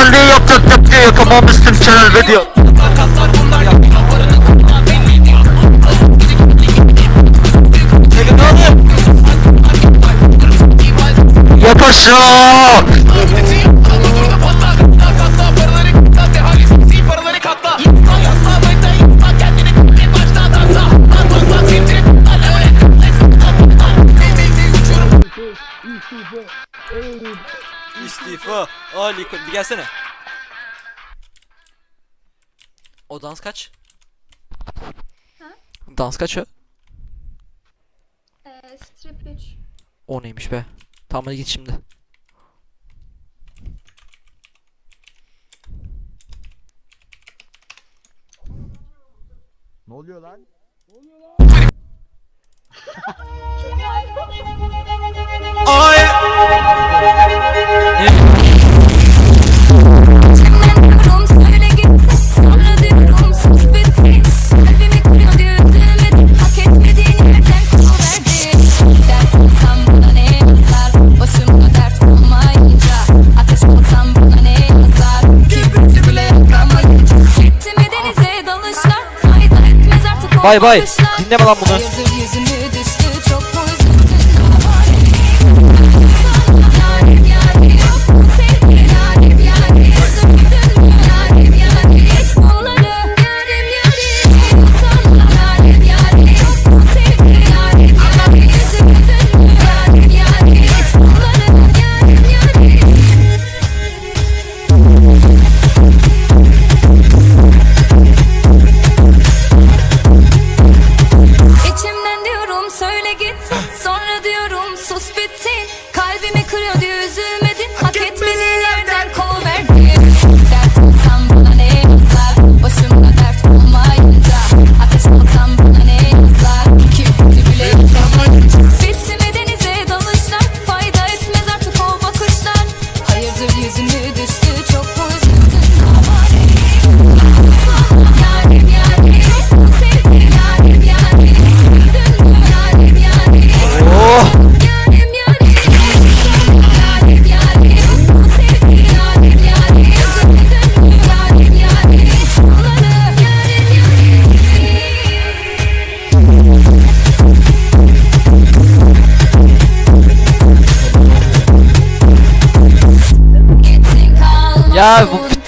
welcome on Müslüm Channel video. Yap aşağı. Ali bir gelsene. O dans kaç? Dans kaç o? Ee, strip 3. O neymiş be? Tamam hadi git şimdi. Ne oluyor lan? Diyorum Bakışlar. Dinleme lan bunu.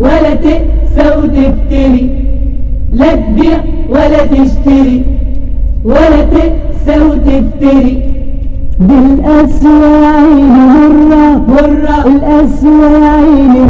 ولا تقسى وتفتري لا تبيع ولا تشتري. ولا تقسى وتفتري يا عيني مرة مرة. القسوة يا عيني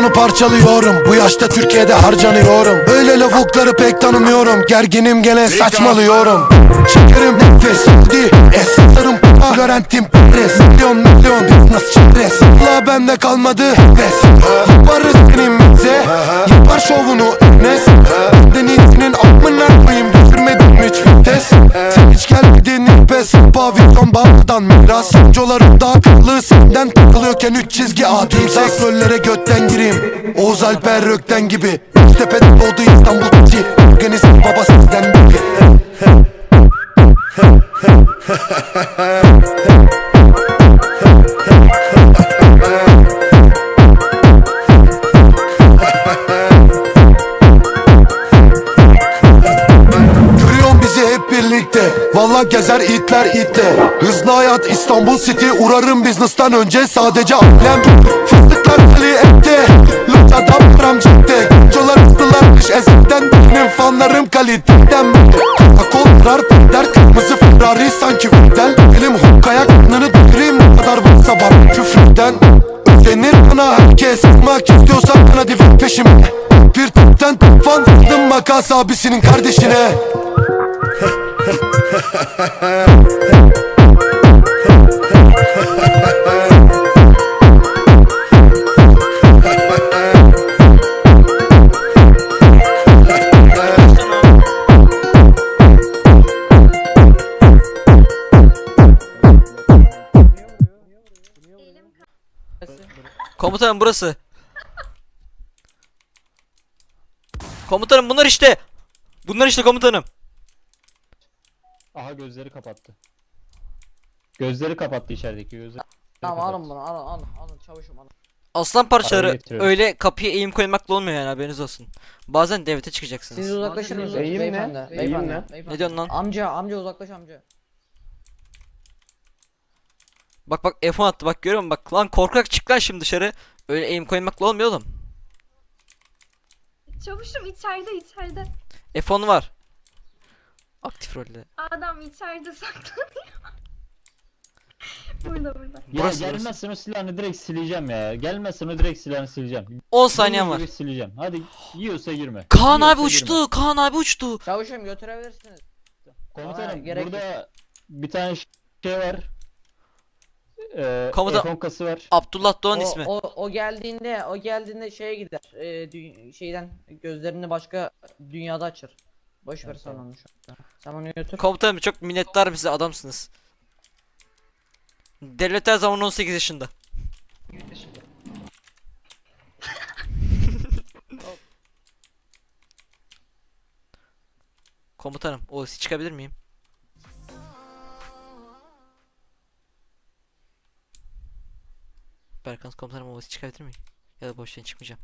Onu parçalıyorum. Bu yaşta Türkiye'de harcanıyorum. Öyle lavukları pek tanımıyorum. Gerginim gene saçmalıyorum. Şekerim nefes Di esaslarım Florentin Paris Milyon milyon business çtres La bende kalmadı heves Yaparız senin bize Yapar şovunu Enes. Benden iyisinin amına koyayım. Düşürmedim hiç vites. Sen hiç gelmedin nefes. Pavyon bağdan miras. Colarım daha akıllı senden takılıyorken üç çizgi atayım Sektörlere götten gireyim. Oğuz Alper Rökten gibi. Tepede doğdu İstanbul içi Organizm baba gibi Valla gezer itler itle. Hızlı hayat İstanbul City. Urarım business'tan önce sadece ailem. Fıstıklar Ali ette Lotada param cepte Colar Herkes zaten benim fanlarım kaliteden. Akol kırar der kırmızı Ferrari sanki Fidel. Elim hokkaya karnını doyurayım ne kadar varsa bana küfreden. Özenir bana herkes Olmak istiyorsan hadi ver peşime. Bir tipten top fan Aldım makas abisinin kardeşine Komutanım burası. Komutanım bunlar işte. Bunlar işte komutanım. Aha gözleri kapattı. Gözleri kapattı içerideki gözleri. Tamam kapattı. alın bunu alın alın alın çavuşum alın. Aslan parçaları getiriyorum. öyle kapıya eğim koymakla olmuyor yani haberiniz olsun. Bazen devlete çıkacaksınız. Siz uzaklaşır mısınız Eğim ne? beyefendi? Eğim Beyefendi. ne? beyefendi. Ne diyorsun lan? Amca amca uzaklaş amca. Bak bak F10 attı bak görüyor musun? Bak lan korkak çık lan şimdi dışarı. Öyle eğim koymakla olmuyor oğlum. Çavuşum içeride içeride. F10 var. Aktif rolde. Adam içeride saklanıyor. burada burada. Ya Burası, gelmezsen o silahını direkt sileceğim ya. Gelmezsen o direkt silahını sileceğim. 10 saniyen Bunun var. gibi Sileceğim. Hadi yiyorsa girme. Kaan Yiyorsa abi girme. uçtu. Kaan abi uçtu. Çavuşum götürebilirsiniz. Komutanım Aa, gerek burada bir tane şey var. Ee, Komutan- F10 kası var. Abdullah Doğan o, ismi. O, o geldiğinde o geldiğinde şeye gider. E, dü- şeyden gözlerini başka dünyada açır. Boş ver sen onu şu an. Sen onu götür. Komutanım çok minnettarım size adamsınız. Devlet her zaman 18 yaşında. Komutanım, o çıkabilir miyim? Berkan komutanım o çıkabilir miyim? Ya da boştan çıkmayacağım.